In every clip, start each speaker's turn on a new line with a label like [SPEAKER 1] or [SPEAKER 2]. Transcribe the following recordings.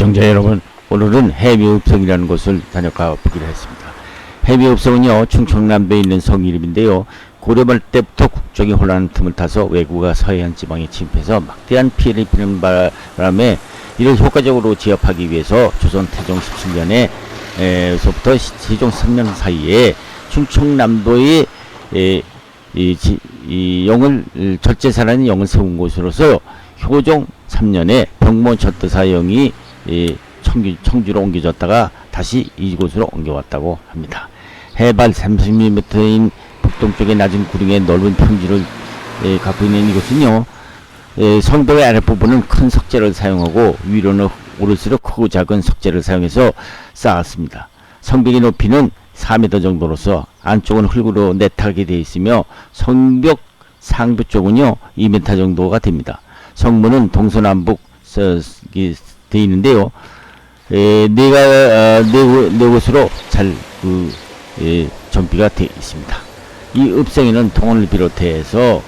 [SPEAKER 1] 시청자 여러분, 오늘은 해미읍성이라는 곳을 다녀가 보기로 했습니다. 해미읍성은요, 충청남도에 있는 성 이름인데요. 고려말 때부터 국정이 혼란한 틈을 타서 외구가 서해안 지방에 침입해서 막대한 피해를 입히는 바람에 이를 효과적으로 제압하기 위해서 조선 태종 17년에 에서부터 세종 3년 사이에 충청남도에 에, 이, 지, 이 영을 절제사라는 영을 세운 곳으로서 효종 3년에 병모 젖도사 영이 이 청주, 청주로 옮겨졌다가 다시 이곳으로 옮겨왔다고 합니다. 해발 30m인 북동쪽의 낮은 구릉의 넓은 평지를 에, 갖고 있는 이곳은요. 에, 성벽의 아랫부분은 큰 석재를 사용하고 위로는 오를수록 크고 작은 석재를 사용해서 쌓았습니다. 성벽의 높이는 4m 정도로서 안쪽은 흙으로 내타게 되어 있으며 성벽 상부 쪽은요 2m 정도가 됩니다. 성문은 동서남북 되어 있는데요. 에, 네가 어, 네, 곳- 네 곳으로 잘그 전비가 되어 있습니다. 이 읍성에는 동원을 비롯해서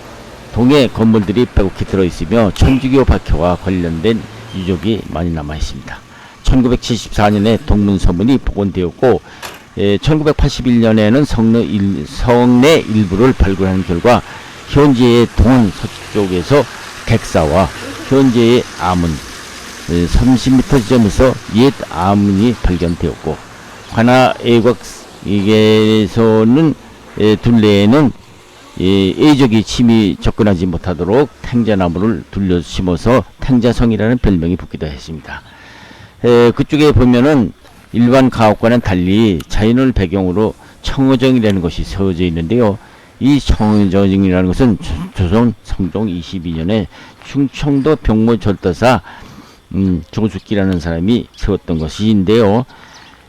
[SPEAKER 1] 동해 건물들이 빼곡히 들어 있으며 천주교 박혀와 관련된 유적이 많이 남아 있습니다. 1974년에 동문서문이 복원되었고 예, 1981년에는 성내, 일, 성내 일부를 발굴하는 결과 현재의 동원 서쪽에서 객사와 현재의 아문 30m 지점에서 옛 아문이 발견되었고 관아 애곽에서는 예, 둘레에는 예, A족이 침이 접근하지 못하도록 탱자나무를 둘러 심어서 탱자성이라는 별명이 붙기도 했습니다. 에, 그쪽에 보면은 일반 가옥과는 달리 자연을 배경으로 청어정이라는 것이 세워져 있는데요. 이 청어정이라는 것은 조- 조선 성종 22년에 충청도 병모절도사 음, 조숙기라는 사람이 세웠던 것인데요.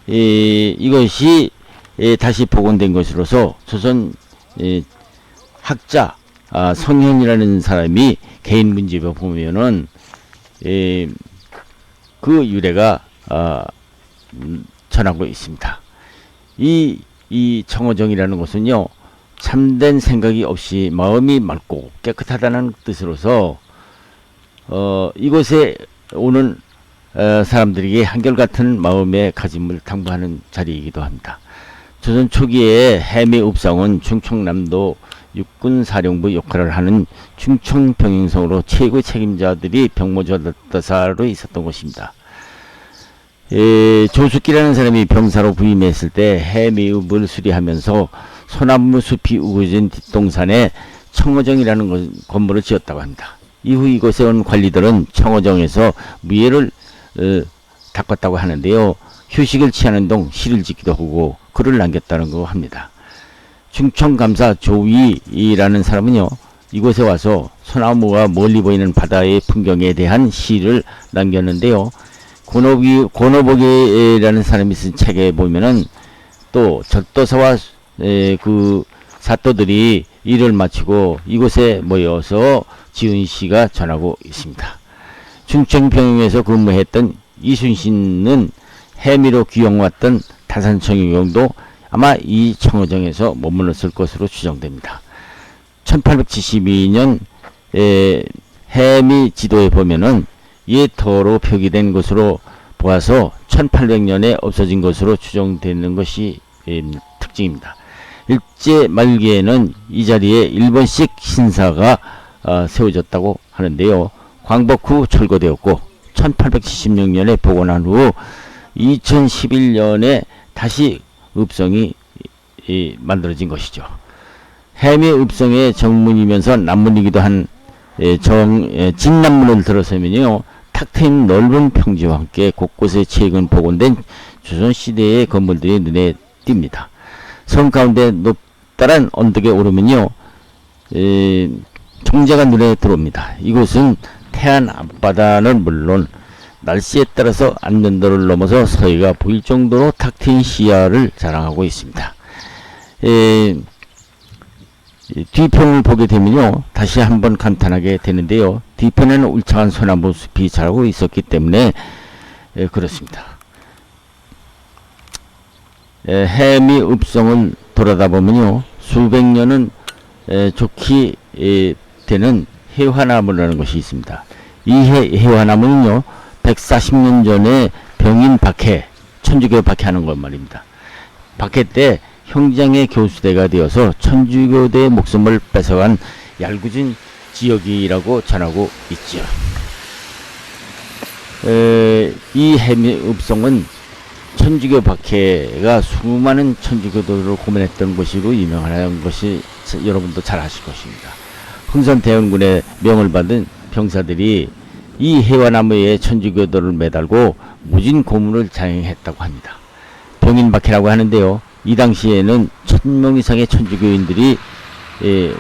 [SPEAKER 1] 이, 이것이 에, 다시 복원된 것으로서 조선 에, 학자 아, 성현이라는 사람이 개인 문집에 보면은 에, 그 유래가 아, 음, 전하고 있습니다. 이, 이 청어정이라는 것은요, 참된 생각이 없이 마음이 맑고 깨끗하다는 뜻으로서, 어, 이곳에 오는 어, 사람들에게 한결같은 마음의 가짐을 당부하는 자리이기도 합니다. 조선 초기에 해미 읍성은 충청남도 육군사령부 역할을 하는 충청병행성으로 최고 책임자들이 병모조다사로 있었던 곳입니다. 에, 조숙기라는 사람이 병사로 부임했을 때 해미읍을 수리하면서 소나무 숲이 우거진 뒷동산에 청어정이라는 것- 건물을 지었다고 합니다. 이후 이곳에 온 관리들은 청어정에서 무예를 어, 닦았다고 하는데요. 휴식을 취하는 동 시를 짓기도 하고 글을 남겼다는 거 합니다. 충청감사 조위라는 사람은요. 이곳에 와서 소나무와 멀리 보이는 바다의 풍경에 대한 시를 남겼는데요. 고노비, 고노보기라는 사람이 쓴 책에 보면은 또 젖도사와 에, 그 사또들이 일을 마치고 이곳에 모여서 지은 시가 전하고 있습니다. 충청평에서 근무했던 이순신은 해미로 귀영왔던 다산청유경도 아마 이 청어정에서 머물렀을 것으로 추정됩니다. 1872년 에, 해미 지도에 보면은 예터로 표기된 것으로 보아서 1800년에 없어진 것으로 추정되는 것이 에, 특징입니다. 일제 말기에는 이 자리에 일본식 신사가 어, 세워졌다고 하는데요. 광복 후 철거되었고 1876년에 복원한 후 2011년에 다시 읍성이 이, 만들어진 것이죠. 해미 읍성의 정문이면서 남문이기도 한 예, 정, 예, 진남문을 들어서면요. 탁 트인 넓은 평지와 함께 곳곳에 최근 복원된 조선시대의 건물들이 눈에 띕니다. 성 가운데 높다란 언덕에 오르면요. 에, 정자가 눈에 들어옵니다. 이곳은 태안 앞바다는 물론 날씨에 따라서 안면도를 넘어서 서해가 보일 정도로 탁 트인 시야를 자랑하고 있습니다. 에, 이 뒤편을 보게 되면요 다시 한번 감탄하게 되는데요 뒤편에는 울창한 소나무 숲이 자라고 있었기 때문에 예, 그렇습니다 예, 해미 읍성을 돌아다 보면요 수백 년은 예, 좋게 예, 되는 해화나무라는 것이 있습니다 이 해, 해화나무는요 140년 전에 병인 박해, 천주교 박해하는 것 말입니다. 박해 때 형장의 교수대가 되어서 천주교대의 목숨을 뺏어간 얄궂은 지역이라고 전하고 있지요. 에, 이 해미읍성은 천주교 박해가 수많은 천주교도를 고문했던 곳으로 유명한 것이 자- 여러분도 잘 아실 것입니다. 흥선 대원군의 명을 받은 병사들이 이 해와나무에 천주교도를 매달고 무진 고문을 자행했다고 합니다. 병인박해라고 하는데요. 이 당시에는 천 명 이상의 천주교인들이 예,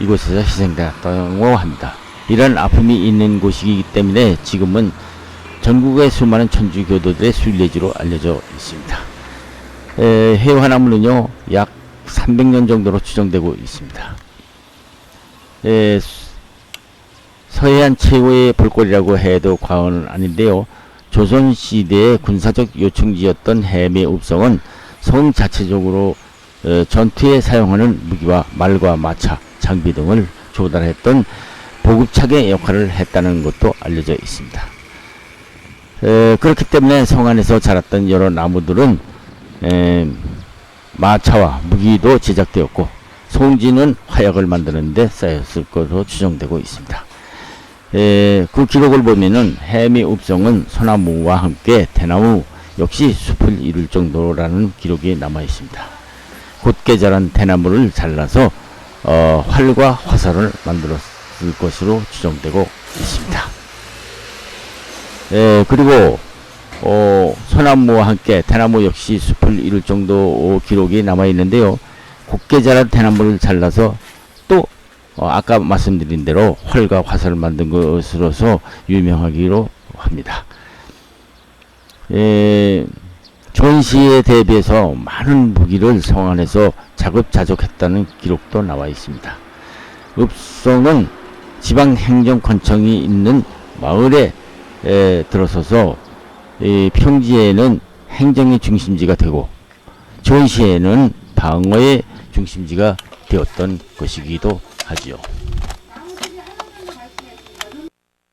[SPEAKER 1] 이곳에서 희생되었다고 합니다. 이런 아픔이 있는 곳이기 때문에 지금은 전국의 수많은 천주교도들의 순례지로 알려져 있습니다. 에, 해화나무는요 약 300년 정도로 추정되고 있습니다. 에, 수- 서해안 최고의 볼거리라고 해도 과언은 아닌데요. 조선 시대의 군사적 요충지였던 해매 읍성은 성 자체적으로 어, 전투에 사용하는 무기와 말과 마차, 장비 등을 조달했던 보급차의 역할을 했다는 것도 알려져 있습니다. 에, 그렇기 때문에 성 안에서 자랐던 여러 나무들은 에, 마차와 무기도 제작되었고 송지는 화약을 만드는데 쓰였을 것으로 추정되고 있습니다. 에, 그 기록을 보면은 해미 읍성은 소나무와 함께 대나무 역시 숲을 이룰 정도라는 기록이 남아 있습니다. 곧게 자란 대나무를 잘라서 어, 활과 화살을 만들었을 것으로 추정되고 있습니다. 에, 그리고 어, 소나무와 함께 대나무 역시 숲을 이룰 정도 기록이 남아 있는데요. 곧게 자란 대나무를 잘라서 또 어, 아까 말씀드린 대로 활과 화살을 만든 것으로서 유명하기로 합니다. 에, 전시에 대비해서 많은 무기를 성 안에서 자급자족했다는 기록도 나와 있습니다. 읍성은 지방행정권청이 있는 마을에 에, 들어서서 이 평지에는 행정의 중심지가 되고 전시에는 방어의 중심지가 되었던 것이기도 하지요.